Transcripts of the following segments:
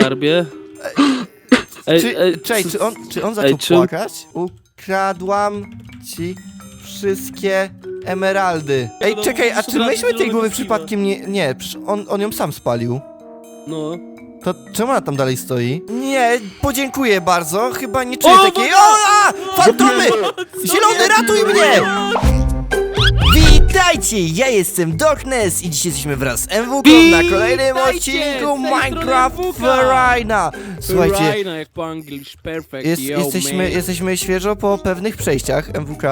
skarbie. Ej, Czy, ej, czy on, czy on zaczął czy- płakać? Ukradłam ci wszystkie emeraldy. Ej, No, czekaj, a musisz czy myśmy tej zielonego głowy przypadkiem nie... Nie, przecież on, on ją sam spalił. No. To czemu ona tam dalej stoi? Nie, podziękuję bardzo, chyba nie czuję O, takiej... Boga! O, a! Fantomy! Zielony, ratuj mnie! Witajcie, ja jestem Darkness i dzisiaj jesteśmy wraz z MWK na kolejnym Witajcie, odcinku z tej strony Minecraft MWK. Farina. Słuchajcie, Rhino, jak po angielsku, perfect, jest, yo, jesteśmy, man. jesteśmy świeżo po pewnych przejściach MWK.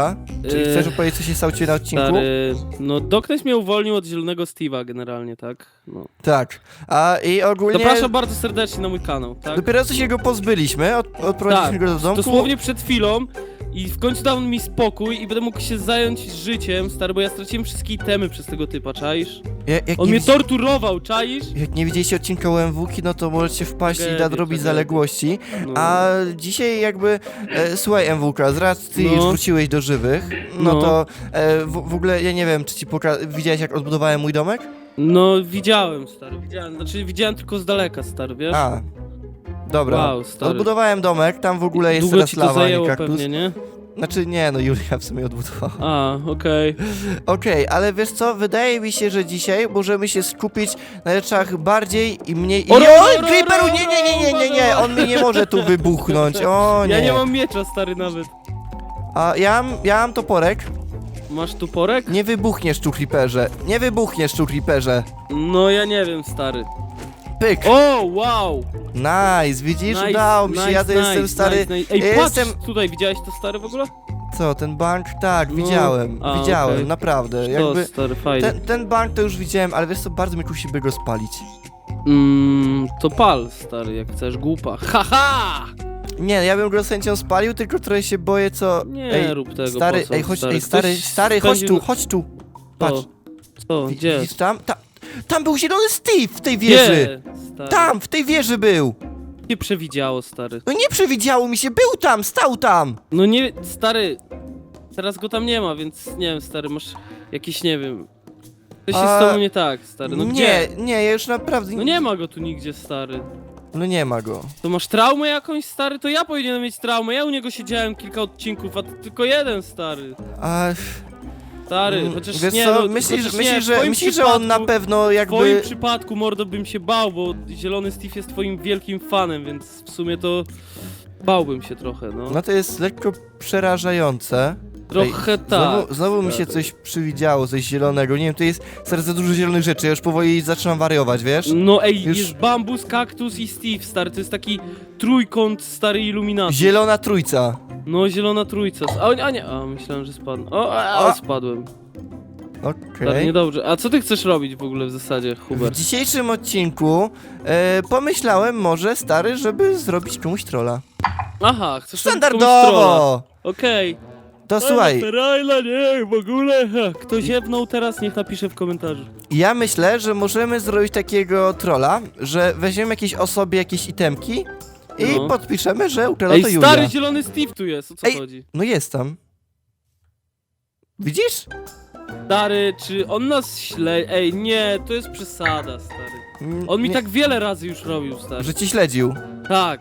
Czy Eee, chcesz opowiedzieć, co się stało ci na odcinku? Stary, no Doknes mnie uwolnił od zielonego Steve'a generalnie, tak? No. Tak. A i ogólnie... Zapraszam bardzo serdecznie na mój kanał, tak? Dopiero co się go pozbyliśmy, od, odprowadziliśmy Tak, go do domku. Dosłownie przed chwilą i w końcu dał mi spokój i będę mógł się zająć życiem, stary, bo ja straciłem wszystkie itemy przez tego typa, czaisz? Ja, jak, On nie mnie widzi- torturował, czaisz? jak nie widzieliście odcinka UMWki, no to możecie wpaść i Tragedia, nadrobić tragedia. zaległości. No. A dzisiaj jakby, e, słuchaj MWK, z racji No. już wróciłeś do żywych, no, No. to e, w, w ogóle ja nie wiem, czy ci poka- widziałeś jak odbudowałem mój domek? No widziałem, stary, widziałem, znaczy widziałem tylko z daleka, stary, wiesz? A, dobra. Wow, stary. Odbudowałem domek, tam w ogóle jest Długo teraz ci to lawa, nie zajęło kaktus. pewnie, nie? Znaczy nie, no Julia w sumie odbudowała. A, okej. Okej, ale wiesz co, wydaje mi się, że dzisiaj możemy się skupić na rzeczach bardziej i mniej... O, ro, Oj, ro, ro, Creeperu, nie, nie, nie, nie, nie, nie, on mi nie może tu wybuchnąć, o nie. Ja nie mam miecza, stary, nawet. A ja mam, ja mam toporek. Masz tuporek? Nie wybuchniesz tu, Creeperze. Nie wybuchniesz tu, Creeperze. No ja nie wiem, stary. Pyk. O, wow! Nice, widzisz? Nice, Udało mi się, ja to nice, jestem nice, stary... nice, nice. Ej, ja patrz, jestem... tutaj, widziałeś to, stary, w ogóle? Co, ten bank? Tak, No. widziałem, A, widziałem, okej. naprawdę. To, Jakby... stary, fajnie. Ten, ten bank to już widziałem, ale wiesz co, bardzo mi kusi, by go spalić. Mm, to pal, stary, jak chcesz, głupa. Haha! Nie, ja bym go z chęcią spalił, tylko trochę się boję, co... Nie ej, rób tego, Stary, po co, ej, chodź, stary? ej, stary, Ktoś stary, chodź tu, chodź tu. Patrz, Co? Co? Gdzie? widzisz tam? Ta, tam był zielony Steve w tej wieży. Gdzie? Stary. Tam, w tej wieży był. Nie przewidziało, stary. No nie przewidziało mi się, był tam, stał tam. No nie, stary, teraz go tam nie ma, więc nie wiem, stary, masz jakieś, nie wiem, coś jest A, z tobą nie tak, stary, no nie, gdzie? nie, ja już naprawdę... No nie ma go tu nigdzie, stary. No nie ma go. To masz traumę jakąś, stary? To ja powinienem mieć traumę, ja u niego siedziałem kilka odcinków, a ty tylko jeden, stary. A, Stary, mm, chociaż wiesz nie, co, no, myślisz, chociaż nie, myślisz, w że, twoim myślisz, że on na przypadku- pewno W twoim przypadku, mordo, bym się bał, bo Zielony Steve jest twoim wielkim fanem, więc w sumie to bałbym się trochę, no. No to jest lekko przerażające. Trochę Ej, tak. Znowu, znowu mi się coś przywidziało, coś zielonego. Nie wiem, to jest za dużo zielonych rzeczy, ja już powoli zaczynam wariować, wiesz? No ej, Już- jest bambus, kaktus i Steve, stary, to jest taki trójkąt stary iluminacji. Zielona trójca. No, zielona trójca. A, a nie, a myślałem, że spadłem. O, a, a A. spadłem. Okej. Stary, niedobrze. A co ty chcesz robić w ogóle w zasadzie, W Hubert? dzisiejszym odcinku e, pomyślałem może, stary, żeby zrobić komuś trolla. Aha, chcesz robić komuś trolla. Standardowo! Okej. To słuchaj, Terajla, nie, w ogóle. Ha, Kto ziewnął teraz, niech napisze w komentarzu. ja myślę, że możemy zrobić takiego trolla, że weźmiemy jakiejś osobie jakieś itemki i No. podpiszemy, że Ej, to Julia. stary zielony Steve tu jest, o co Ej. chodzi? No jest tam. Widzisz? Stary, czy on nas śle... Ej, nie, to jest przesada, stary. Mm, On mi nie- tak wiele razy już robił, stary. Że cię śledził. Tak,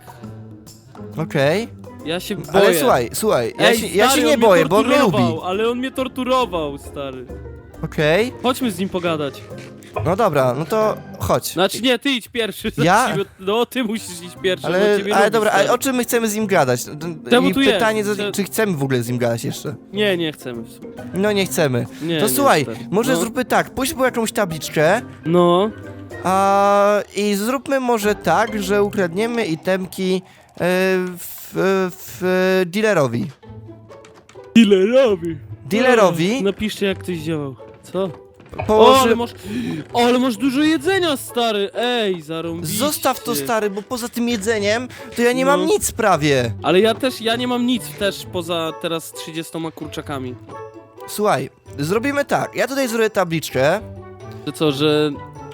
Okej. Ja się boję. Ale słuchaj, słuchaj, ja Ej, się, ja stary, się nie on mnie boję, bo on mnie torturował, lubi. ale on mnie torturował, stary. Okej. Chodźmy z nim pogadać. No dobra, no to chodź. Znaczy nie, ty idź pierwszy. Ja? zacznijmy- No, ty musisz iść pierwszy, bo Ale, ciebie ale lubi, dobra, stary. ale o czym my chcemy z nim gadać? Czemu I tu pytanie, jest? za- Czy- czy chcemy w ogóle z nim gadać jeszcze? Nie, nie chcemy w sumie. No nie chcemy. Nie, to nie, słuchaj, stary. może no. zróbmy tak, pójdź po jakąś tabliczkę No, a, i zróbmy może tak, że ukradniemy itemki e, w, w, dealerowi. dealerowi. Dealerowi O, Napiszcie jak ktoś działał. Co? O, położy... ale masz... O, ale masz dużo jedzenia, stary! Ej, zarąbiście. Zostaw to stary, bo poza tym jedzeniem to ja nie No. mam nic prawie. Ale ja też, ja nie mam nic też poza teraz 30 kurczakami. Słuchaj, zrobimy tak, ja tutaj zrobię tabliczkę. Że co, że...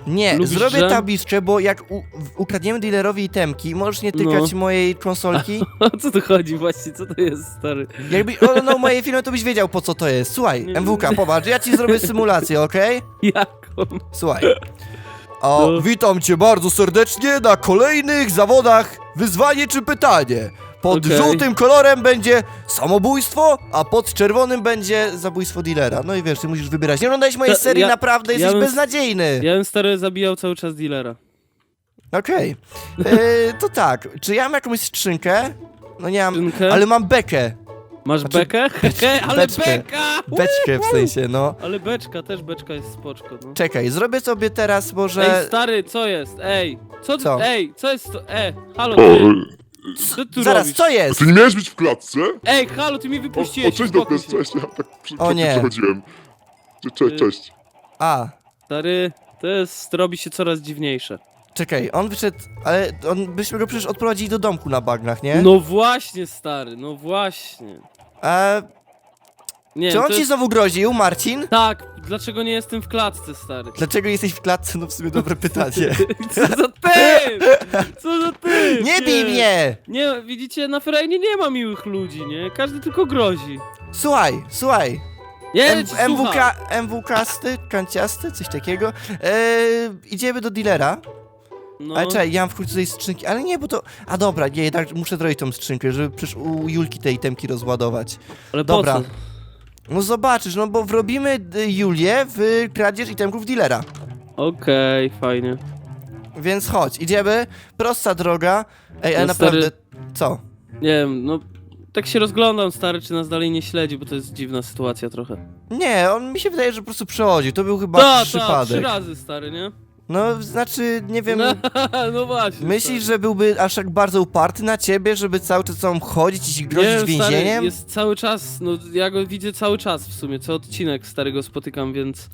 Nie, Lubisz zrobię dżem? tabliczkę, bo jak u, w- ukradniemy dealerowi itemki, możesz nie tykać No. mojej konsolki. O co tu chodzi właśnie? Co to jest, stary? Jakbyś oglądał moje filmy, to byś wiedział po co to jest. Słuchaj, Nie. MWK, popatrz, ja ci zrobię symulację, okej? Jaką? Słuchaj. O, No. witam cię bardzo serdecznie na kolejnych zawodach wyzwanie czy pytanie. Pod Okej. żółtym kolorem będzie samobójstwo, a pod czerwonym będzie zabójstwo dealera. No i wiesz, ty musisz wybierać. Nie oglądałeś mojej To serii, ja- naprawdę ja jesteś bym- beznadziejny. Ja bym stary zabijał cały czas dealera. Okej. E, to tak, czy ja mam jakąś skrzynkę? No nie mam, Skrzynkę? ale mam bekę. Masz Znaczy, bekę? Hehe, ale beczkę. beka! Beczkę w sensie, no. Ale beczka, też beczka jest spoczko, no. Czekaj, zrobię sobie teraz może... Ej, stary, co jest? Ej, co, Co? Ej, co jest to? E, halo, ty, co ty Zaraz, robisz? co a jest? ty nie miałeś być w klatce? Ej, halo, ty mnie O, o wypuściłeś, cześć uspokój Doknes, się. cześć, ja tak przy, O nie. przechodziłem. Cze- Cześć, cześć. A, Stary, to jest, robi się coraz dziwniejsze. czekaj, on wyszedł, ale on, byśmy go przecież odprowadzili do domku na bagnach, nie? No właśnie, stary, no właśnie. A, Nie, czy on to ci jest... znowu groził, Marcin? Tak, dlaczego nie jestem w klatce, stary? Dlaczego jesteś w klatce? No w sumie dobre pytanie. Co za typ! Co za typ! Nie bij mnie! Nie, widzicie, na ferajnie nie ma miłych ludzi, nie? Każdy tylko grozi. Słuchaj, słuchaj. Nie, M- MWK. MWKsty, kanciasty, coś takiego. Eee, idziemy do dealera. No, Ale czekaj, ja mam w końcu tej skrzynki, ale nie, bo to... A dobra, nie, jednak muszę zrobić tą skrzynkę, żeby przecież u Julki tej temki rozładować. ale dobra. po co? No zobaczysz, no bo wrobimy y, Julię w kradzież itemków dealera. Okej, fajnie. Więc chodź, idziemy, prosta droga. Ej, ale No, naprawdę... stary- Co? Nie wiem, no... Tak się rozglądam, stary, czy nas dalej nie śledzi, bo to jest dziwna sytuacja trochę. Nie, on mi się wydaje, że po prostu przechodził. To był chyba Ta, ta, trzy razy, stary, nie? No, znaczy, nie wiem. No, no właśnie. Myślisz, że byłby aż tak bardzo uparty na ciebie, żeby cały czas tam chodzić i ci stary. grozić wiem, stary, więzieniem? jest cały czas, no ja go widzę cały czas w sumie, co odcinek starego spotykam, więc...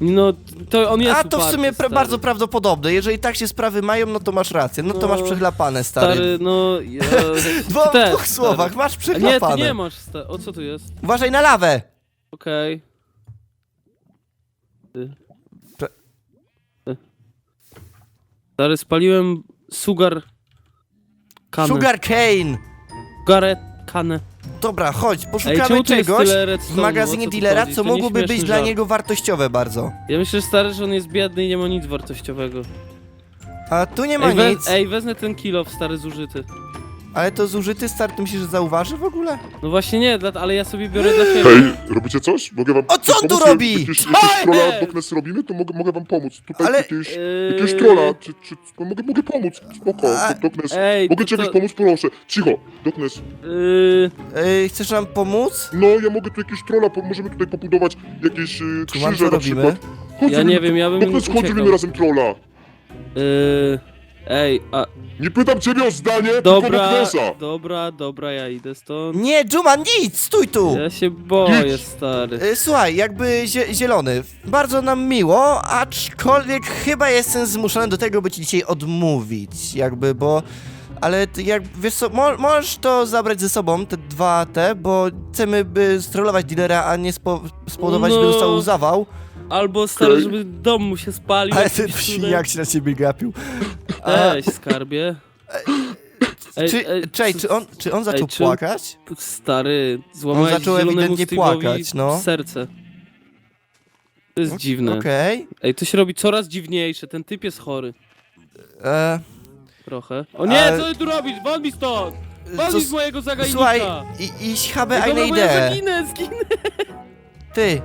No, to on jest A to w uparty, sumie pra stary. bardzo prawdopodobne. Jeżeli tak się sprawy mają, no to masz rację. No to No, masz przechlapane, stary. Stary, no... Ja, W dwóch, stary. słowach, masz A Nie, przechlapane. ty nie masz, o co tu jest? Uważaj na lawę! Okej. Ty. Cze- Ty. Stary, spaliłem sugar... Kanę. Sugar cane! Sugar kanę. Dobra, chodź, poszukamy czemu tu jest czegoś tyle w redstone'u? O magazynie co tu dealera, chodzi? co To mogłoby być nieśmieszny dla żart. niego wartościowe bardzo. Ja myślę, stary, że on jest biedny i nie ma nic wartościowego. A tu nie ma Ej, we, nic. ej, wezmę ten kilo stary zużyty. Ale to zużyty stary, to myślisz, że zauważy w ogóle? No właśnie nie, dla, ale ja sobie biorę dla siebie. Hej, robicie coś? Mogę wam O, co on tu pomóc? robi? Jak jakieś, jakieś trolla? Doknes robimy, to mogę, mogę wam pomóc. Tutaj Ale- jakieś, Yy, jakiegoś trolla, czy, czy, no, mogę, mogę pomóc, spoko. A- Doknes, Ej, mogę to- ci jakoś to- pomóc, proszę. Cicho, Doknes. Yy, Ej, chcesz nam pomóc? No, ja mogę tu jakieś trolla, po, możemy tutaj pobudować jakieś y, mam krzyże co na robimy? przykład. Chodź, Ja nie wiem, ja bym Doknes, chodź, uciekał. razem trolla. yy, ej, a, Nie pytam ciebie o zdanie, tylko dobra, dobra, dobra, ja idę stąd. Nie, Juman, nic, stój tu! Ja się boję, stary. Y, Słuchaj, jakby zie zielony, bardzo nam miło, aczkolwiek chyba jestem zmuszony do tego, by ci dzisiaj odmówić, jakby, bo... Ale ty, jak, wiesz co, mo możesz to zabrać ze sobą, te dwa te, bo chcemy by strollować dealera, a nie spo spowodować, by No. dostał zawał. Albo stary, żeby dom mu się spalił. Ale jakimś ten cudem. jak się na ciebie gapił. A, Weź, skarbie. Ej, czy, ej, czej, czy on, czy on zaczął czy- płakać? Stary, złamałeś zaczął zielonemu ewidentnie Steve'owi płakać, no. serce. To jest dziwne. Okej. Ej, to się robi coraz dziwniejsze, ten typ jest chory. E, Trochę. O nie, Ale- co ty tu robisz? Won mi stąd! Co mi z mojego zagajnika! Słuchaj, i, iść Ej, dobra, bo ja Idee. zaginę, zginę! Ty,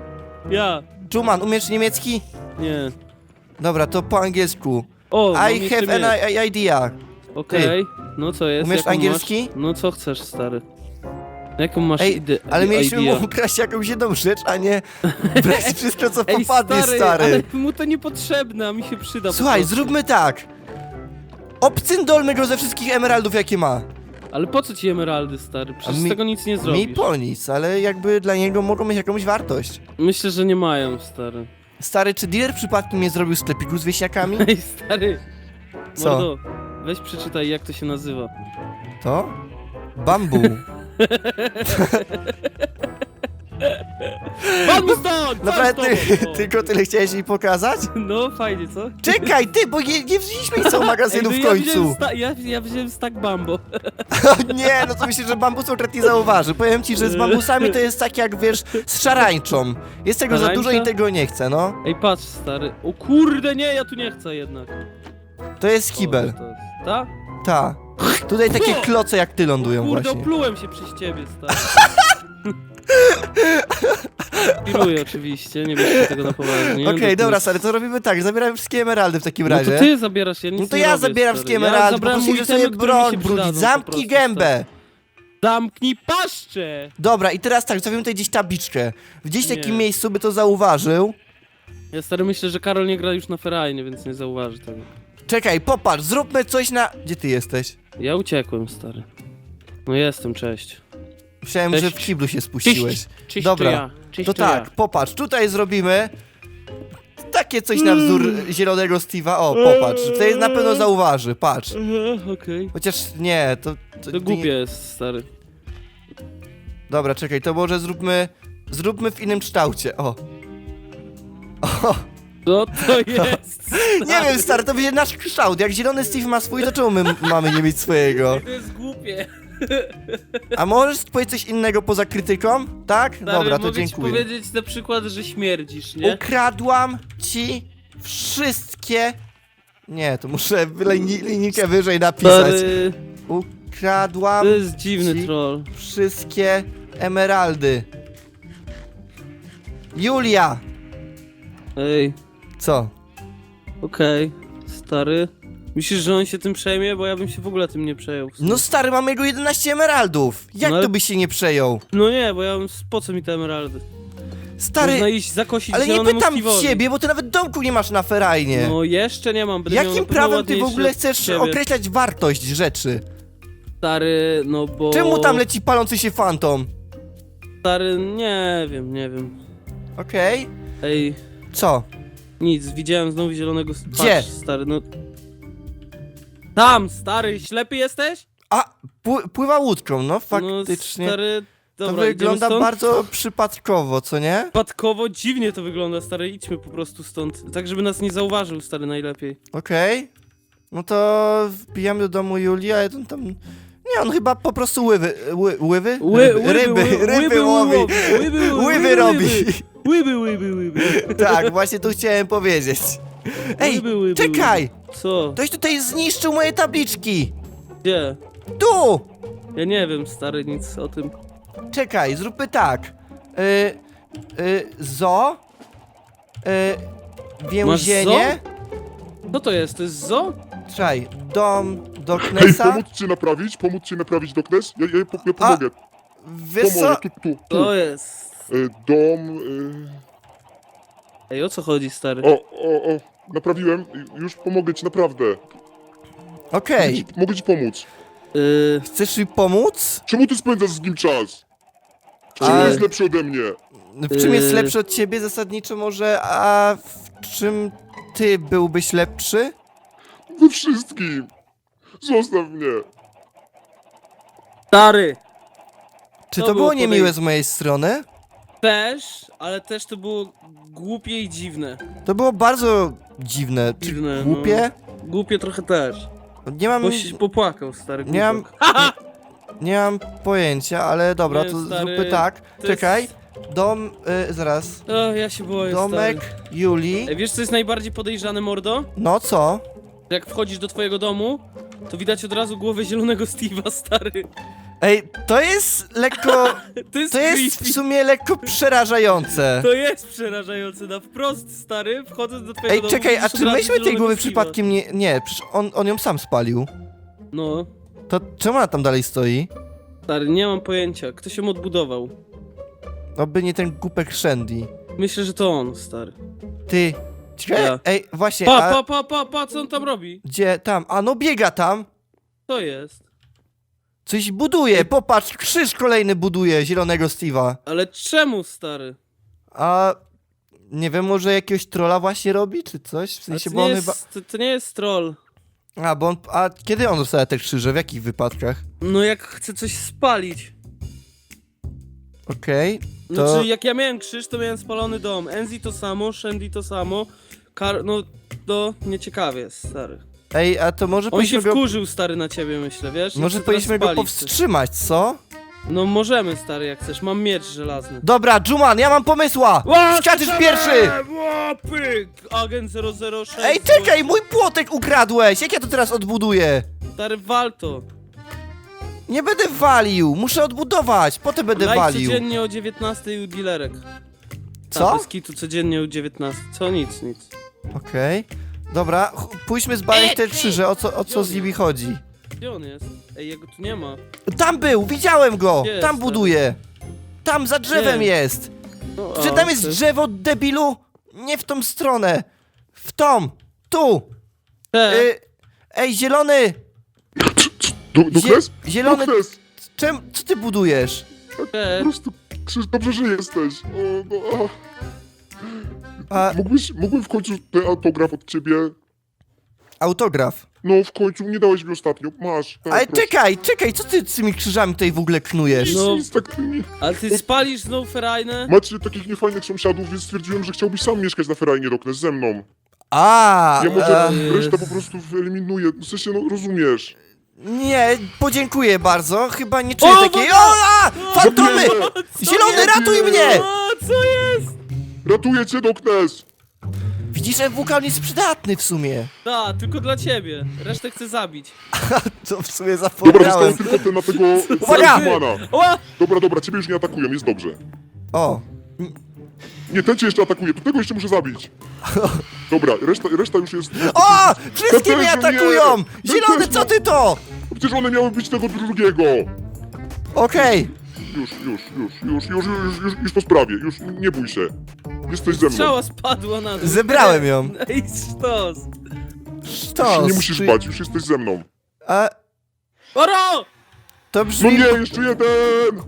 Ja. Juman, umiesz niemiecki? Nie. Dobra, to po angielsku. O, mam I have an i- idea. Okej, no co jest? Umiesz Jaką angielski? Masz? No co chcesz, stary? Jaką masz Ej, ide- Ale mieliśmy idea? mu ukraść jakąś jedną rzecz, a nie brać wszystko, co Ej, popadnie, stary, stary. ale mu to niepotrzebne, a mi się przyda po Słuchaj, prostu. zróbmy tak. Obcyndolmy go ze wszystkich emeraldów, jakie ma. Ale po co ci emeraldy, stary? Przecież A z mi- tego nic nie Mi zrobisz. po nic, ale jakby dla niego mogą mieć jakąś wartość. Myślę, że nie mają, stary. Stary, czy dealer przypadkiem nie zrobił sklepiku z wieśniakami? Ej, stary. Co? Mordo, weź przeczytaj, jak to się nazywa. To? Bambu. Mi stąd! Naprawdę ty, tylko tyle chciałeś jej pokazać? No, fajnie, co? Czekaj, ty, bo nie, nie wzięliśmy jej całego magazynu Ej, w no Ja wziąłem, końcu. sta- ja, ja wziąłem stack bambo. Nie, no to myślę, że bambus akurat nie zauważy. Powiem ci, że z bambusami to jest tak jak, wiesz, z szarańczą. Jest tego za dużo i Szarańcza? tego nie chcę, no. Ej, patrz, stary. O kurde, nie, ja tu nie chcę jednak. To jest O, kibel, to jest- Ta? ta. Tutaj takie kloce jak ty lądują Kurde, właśnie. oplułem się przez ciebie, stary. Piruję oczywiście, nie bierzcie tego na poważnie. Okej, No to dobra, stary, to robimy tak, zabieramy wszystkie emeraldy w takim No razie. to ty zabierasz, ja nic No to nie ja robię, zabieram wszystkie emeraldy, po zabrałem prostu idę itemy, sobie które mi broń się przydadzą po Zamknij prostu, gębę! stary. Zamknij paszczę! Dobra, i teraz tak, zostawimy tutaj gdzieś tabliczkę. W gdzieś Nie. takim miejscu by to zauważył. Ja stary myślę, że Karol nie gra już na ferajnie, więc nie zauważy tego. Czekaj, popatrz, zróbmy coś na... Gdzie ty jesteś? Ja uciekłem, stary. No jestem, cześć. Myślałem, Cześć. że w kiblu się spuściłeś. Cześć, Dobra, to ja. To to tak, ja. popatrz, tutaj zrobimy takie coś na wzór zielonego Steve'a. O, popatrz, tutaj na pewno zauważy, patrz. Aha, okej. Chociaż nie, to... To, To głupie jest, stary. Dobra, czekaj, to może zróbmy... Zróbmy w innym kształcie, o. O, Co to jest? nie wiem, stary, to będzie nasz kształt. Jak zielony Steve ma swój, to czemu my mamy nie mieć swojego? To jest głupie. A możesz powiedzieć coś innego poza krytyką? Tak? Stary, Dobra, to mogę ci dziękuję. powiedzieć na przykład, że śmierdzisz, nie? Ukradłam ci wszystkie... Nie, to muszę linijkę wyżej napisać. Stary, Ukradłam to jest dziwny ci- troll. wszystkie emeraldy. Julia! Ej, Co? okej, stary. Myślisz, że on się tym przejmie? Bo ja bym się w ogóle tym nie przejął. No stary, mamy jego 11 emeraldów. Jak No ale- to byś się nie przejął? No nie, bo ja bym... Po co mi te emeraldy? Stary, iść zakosić ale nie zielonemu pytam Steve'owi. ciebie, bo ty nawet domku nie masz na ferajnie. No jeszcze nie mam. Będę miał na Jakim pewno prawem ty w ładniejszy ogóle od chcesz ciebie. określać wartość rzeczy? Stary, no bo... Czemu tam leci palący się fantom? Stary, nie wiem, nie wiem. Okej. Ej, Co? nic, widziałem znowu zielonego... Gdzie? Patrz, stary, no... Tam, stary, ślepy jesteś? A, pły- pływa łódką, no faktycznie. No, stary, to dobra, wygląda idziemy stąd? bardzo przypadkowo, co nie? Przypadkowo dziwnie to wygląda, stary, idźmy po prostu stąd. Tak, żeby nas nie zauważył, stary, najlepiej. Okej. No to wbijamy do domu Julii, a on tam... Nie, on chyba po prostu ływy... Ły, ływy? Ły, ryby, ryby, ły- ryby łowi, łyby, łyby, Ływy robi. Łyby, łyby, łyby. tak, właśnie tu chciałem powiedzieć. Ej, Łyby, łyby, czekaj! Co? Ktoś tutaj zniszczył moje tabliczki! Gdzie? Tu! Ja nie wiem, stary, nic o tym. Czekaj, zróbmy tak. Y, y, zo. Y, więzienie. Co to jest? To jest zo? Czekaj, dom Hej, Doknesa. pomóc ci naprawić? Pomóc ci naprawić Doknes? Ja, ja, ja pomogę. Wiesz co? Pomogę, tu, tu, tu. To jest... E, Dom... e, Ej, o co chodzi, stary? O, o, o, naprawiłem. Już pomogę ci, naprawdę. Okej. Mogę, ci, mogę ci pomóc. Yy, Chcesz mi pomóc? Czemu ty spędzasz z nim czas? Czemu Ale- jest lepszy ode mnie? W czym jest Yy. lepszy od ciebie zasadniczo może, a w czym ty byłbyś lepszy? We wszystkim. Zostaw mnie. stary! Czy To to, było było niemiłe z mojej strony? Też, ale też to było głupie i dziwne. To było bardzo dziwne. Czy Dziwne, no. głupie? Głupie trochę też. Nie mam, Bo się popłakał, stary Nie mam- głupek. Nie mam pojęcia, ale dobra, Nie, to stary, zróbmy tak. to Czekaj, jest- dom, y, zaraz. O, ja się boję, Domek stary. Julii. Ej, wiesz co jest najbardziej podejrzane, mordo? No co? Jak wchodzisz do twojego domu, to widać od razu głowę zielonego Steve'a, stary. Ej, to jest lekko, To jest, to jest creepy. w sumie lekko przerażające. To jest przerażające, na wprost, stary, wchodząc do twojego Ej, domu... czekaj, a widzisz czy od razu myśmy tej zielonego głowy Steve'a. przypadkiem nie... Nie, przecież on, on ją sam spalił. No, To czemu ona tam dalej stoi? stary, nie mam pojęcia. Kto się odbudował? Oby nie ten głupek Shandy. Myślę, że to on, stary. Ty. Czekaj, Ja. ej, właśnie, Pa, a pa, pa, pa, pa, co on tam robi? gdzie tam? A no biega tam. To jest. Coś buduje, popatrz, krzyż kolejny buduje zielonego Steve'a. Ale czemu, stary? A nie wiem, może jakiegoś trolla właśnie robi, czy coś? W sensie, to, bo nie on jest, chyba... to, to nie jest troll. A, bo on... A kiedy on dostał te krzyże? W jakich wypadkach? No jak chce coś spalić. Okej. To- Znaczy, jak ja miałem krzyż, to miałem spalony dom. Enzi to samo, Shandy to samo. Kar... No, to nieciekawie jest, stary. Ej, a to może On się powinniśmy go... wkurzył, stary, na ciebie, myślę, wiesz? I Może chce powinniśmy go spalić coś. powstrzymać, co? No możemy, stary, jak chcesz. Mam miecz żelazny. Dobra, Juman, ja mam pomysła! Ła, Skaczesz pierwszy! Ła, pyk! Agent 006. Ej, czekaj, mój płotek ukradłeś! Jak ja to teraz odbuduję? Stary, wal to. Nie będę walił, muszę odbudować, potem będę Live walił. codziennie o 19 u dealerek. Co? Tak, bez kitu codziennie o 19. Co? Nic, nic. Okej. Dobra, ch- pójdźmy zbadać te krzyże, o co, o co z nimi chodzi. Gdzie on jest? Ej, jego tu nie ma. Tam był, widziałem go! Gdzie Tam jest? buduje! Tam za drzewem Gdzie? jest! No, Czy tam jest ty- drzewo, debilu? Nie w tą stronę! W tą! Tu! Y, ej, zielony! Doknes? zielony, Doknes! czem, co ty budujesz? Po prostu, Krzyż, dobrze, że jesteś. O, no, A, a. Mógłbyś, mógłbym w końcu ten autograf od ciebie? autograf. No, w końcu, nie dałeś mi ostatnio. Masz. Tak, Ale proszę. czekaj, czekaj, co ty z tymi krzyżami tutaj w ogóle knujesz? Nic, No. nic, tak, nie, Ale ty spalisz znowu ferajnę? Macie takich niefajnych sąsiadów, więc stwierdziłem, że chciałbyś sam mieszkać na ferajnie, Doknes, ze mną. A, Ja może e, resztę po prostu wyeliminuję. W sensie, no, rozumiesz. nie, podziękuję bardzo, chyba nie czuję O, takiej... Boga! O, a, fantomy! Zielony, ratuj mnie! O, co jest? Ratuję cię, Doknes! Widzisz, MWK on jest przydatny w sumie. Da, tylko dla ciebie. Resztę chcę zabić. To w sumie Dobra, zapomniałem. zostałem tylko ten na tego... Uwaga! Ła! Dobra, dobra, ciebie już nie atakują, jest dobrze. O, Nie, ten cię jeszcze atakuje, to tego jeszcze muszę zabić. Dobra, reszta, reszta już jest... o! Wszystkie mnie atakują! Zielony, co ty to? Przecież one miały być tego drugiego. Okej, Już, już, już, już, już, już, już, już po sprawie, już nie bój się. Jesteś ze mną. Strzała spadła na dół. Zebrałem ją. Ej, sztos. Już nie musisz bać, już jesteś ze mną. A, Oro! to No brzmi... nie, jeszcze jeden!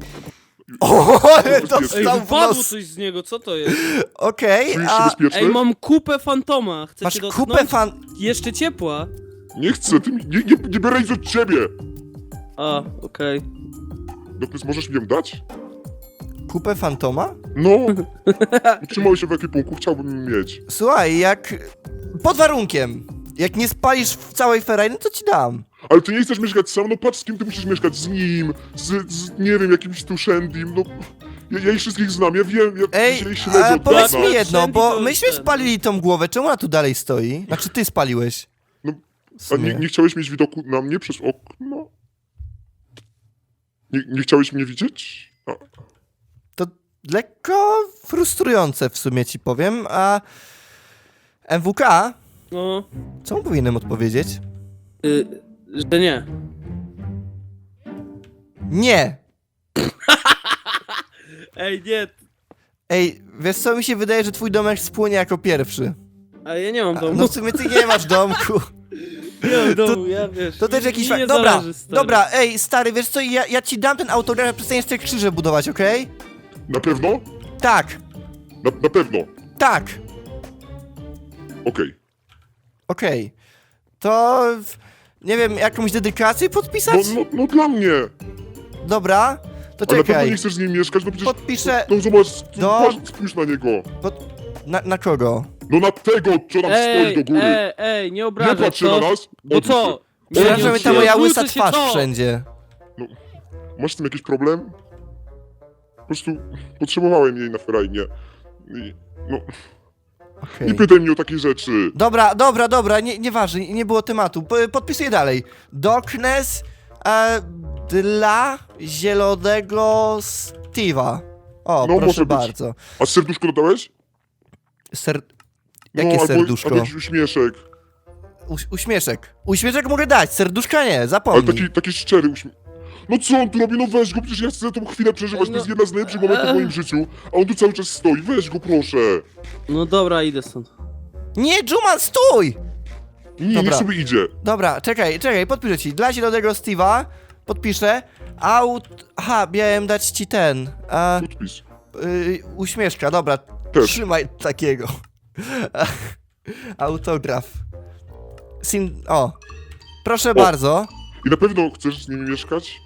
O, ale Ej, dostał w wypadło nos. coś z niego, co to jest? Okej, Czujesz się a... bezpieczny? Ej, mam kupę fantoma. Chcecie Masz dotknąć? kupę fan... Jeszcze ciepła. Nie chcę, ty mi, nie, nie, nie biorę nic od ciebie! A, okej. Doknes, możesz mi ją dać? Kupę fantoma? No! Utrzymałeś się w ekwipunku, chciałbym mieć. Słuchaj, jak... Pod warunkiem. Jak nie spalisz w całej ferajny, to ci dam. Ale ty nie chcesz mieszkać sam, no patrz z kim ty musisz mieszkać, z nim, z, z nie wiem, jakimś tu no... Ja, ja ich wszystkich znam, ja wiem, ja Ej, ja ich śledzę a od powiedz mi jedno, bo myśmy spalili tą głowę, czemu ona tu dalej stoi? Znaczy ty spaliłeś. No, A nie, nie chciałeś mieć widoku na mnie przez okno? Nie, nie chciałeś mnie widzieć? A, lekko frustrujące w sumie ci powiem, a... MWK? No, Co mu powinienem odpowiedzieć? y, że nie. Nie! Ej, nie. Ej, wiesz co, mi się wydaje, że twój domek spłonie jako pierwszy. A ja nie mam A, domu. No w sumie ty nie masz domku. nie mam domu, ja wiesz. To też mi- jakiś mi nie Dobra, zależy, stary. dobra, ej, stary, wiesz co, ja, ja ci dam ten autograf, a przestaniesz te krzyże budować, okej? Na pewno? Tak, Na, na pewno. tak, Okej. okej. To... w- Nie wiem, jakąś dedykację No, podpisać? no, no dla mnie. Dobra, to Ale na pewno czekaj. nie chcesz z nim mieszkać, no przecież... Podpiszę... No zobacz, Do- patrz, spójrz na niego. Pod... Na, na kogo? No na tego, co Ej, stoi do góry. ej, ej, nie nie obrażaj, patrz się to... na nas. Bo Odwróć co? Nie, Przeraża nie mnie ta moja odwrócę łysa się, twarz co? wszędzie. się. Masz z tym jakiś problem? Po prostu potrzebowałem jej na ferajnie. I, no, Okej. nie pytaj mnie o takie rzeczy. Dobra, dobra, dobra, nie, nieważne, nie było tematu. P- Podpisuję dalej. Darkness e, dla zielonego Steve'a. O, No, proszę może być. bardzo. A serduszko dodałeś? Ser... No, Jakie albo, serduszko? Albo jakiś uśmieszek. Uś uśmieszek. Uśmieszek mogę dać, serduszka nie, Ale zapomnij. taki, taki szczery uśmiech. No co on tu robi? No weź go, przecież ja chcę tą chwilę przeżywać, No. to jest jedna z najlepszych momentów w moim życiu. A on tu cały czas stoi, weź go proszę. No dobra, idę stąd. Nie, Juman, stój! Nie, Dobra. niech sobie idzie. Dobra, czekaj, czekaj, podpiszę ci. Dla zielonego Steve'a podpiszę. Aut... Aha, miałem dać ci ten. A, Podpis. y, uśmieszka, dobra. Też. Trzymaj takiego. Autograf. Sim... O. Proszę bardzo. I na pewno chcesz z nimi mieszkać?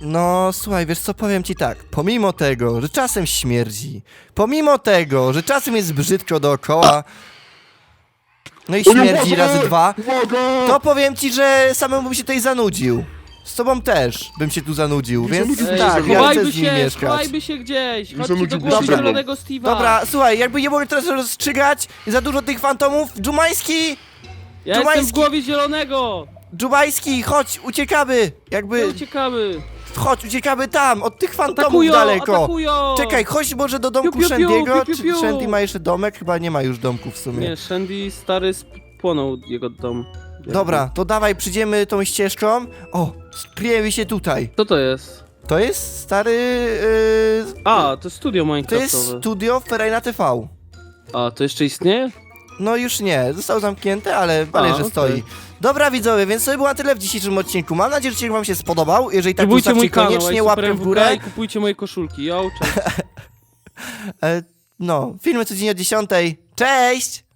No, słuchaj, wiesz co, powiem ci tak. Pomimo tego, że czasem śmierdzi, pomimo tego, że czasem jest brzydko dookoła, no i śmierdzi razy dwa, to powiem ci, że samemu bym się tutaj zanudził. Z tobą też bym się tu zanudził, więc się tak, ja chcę z nim się, mieszkać. schowajby się gdzieś. Chodźcie do głowy mną. zielonego Steve'a. Dobra, słuchaj, jakby nie mogę teraz rozstrzygać, za dużo tych fantomów, Dżumański, ja jestem w głowie zielonego. Dżumański, chodź, uciekamy, jakby, Uciekamy. chodź, uciekamy tam, od tych fantomów Atakują, daleko. atakują. Czekaj, chodź może do domku Piu, piu, Shandy'ego, piu, piu, czy piu. Shandy ma jeszcze domek? Chyba nie ma już domku w sumie. Nie, Shandy stary spłonął jego dom. Dobra, to dawaj, przyjdziemy tą ścieżką. O, skryjemy się tutaj. Co to jest? To jest stary, yy, A, to studio to jest Minecraftowe. studio Ferrari TV. A, to jeszcze istnieje? No już nie, zostało zamknięte, ale, ale A, że okej. stoi. Dobra widzowie, więc to by było tyle w dzisiejszym odcinku. Mam nadzieję, że odcinek wam się spodobał. Jeżeli tak, zostawcie mój kanał, koniecznie łapkę w górę. i kupujcie moje koszulki. Yo, cześć. E, no, filmy codziennie o 10. Cześć!